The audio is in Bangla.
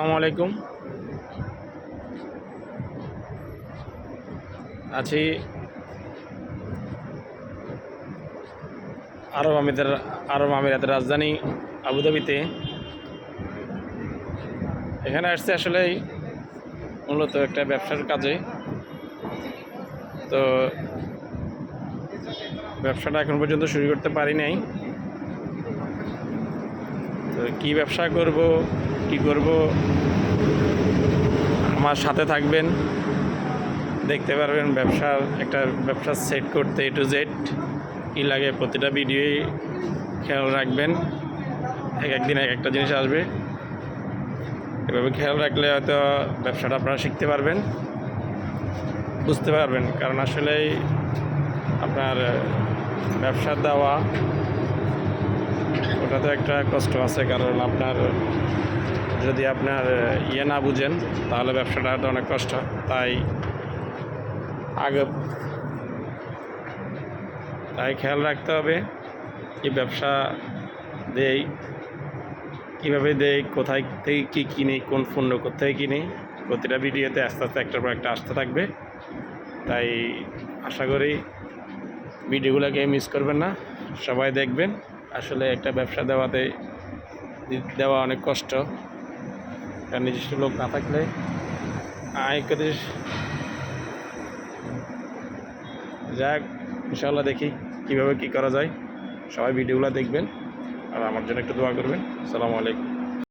আসসালামু আলাইকুম। আছি আরব আমিরাতের আরব আমিরাতের রাজধানী আবুধাবিতে। এখানে আসছে আসলে মূলত একটা ব্যবসার কাজে। তো ব্যবসাটা এখন পর্যন্ত শুরু করতে পারি নাই। কী ব্যবসা করব, কি করব? আমার সাথে থাকবেন, দেখতে পারবেন ব্যবসার একটা ব্যবসা সেট করতে এ টু জেড কী লাগে প্রতিটা ভিডিওই খেয়াল রাখবেন। এক একদিন এক একটা জিনিস আসবে। এভাবে খেয়াল রাখলে হয়তো ব্যবসাটা আপনারা শিখতে পারবেন। বুঝতে পারবেন, কারণ আসলেই আপনার ব্যবসার দেওয়া ওটাতে একটা কষ্ট আছে, কারণ আপনার যদি আপনার ইয়ে না বুঝেন, তাহলে ব্যবসাটা তো অনেক কষ্ট। তাই আগে তাই খেয়াল রাখতে হবে কি ব্যবসা দেই কীভাবে দেই কোথায় থেকে কী কিনি, কোন পণ্য কোথায় কিনি, প্রতিটা ভিডিওতে আস্তে আস্তে একটার পর একটা আসতে থাকবে। তাই আশা করি ভিডিওগুলোকে মিস করবেন না। সবাই দেখবেন। আসলে একটা ব্যবসা দেওয়াতে দেওয়া অনেক কষ্ট। কারণ নিজস্ব লোক না থাকলে আয় করে যাক ইনশাল্লাহ দেখি কীভাবে কী করা যায়। সবাই ভিডিওগুলো দেখবেন আর আমার জন্য একটু দোয়া করবেন। আসসালামু আলাইকুম।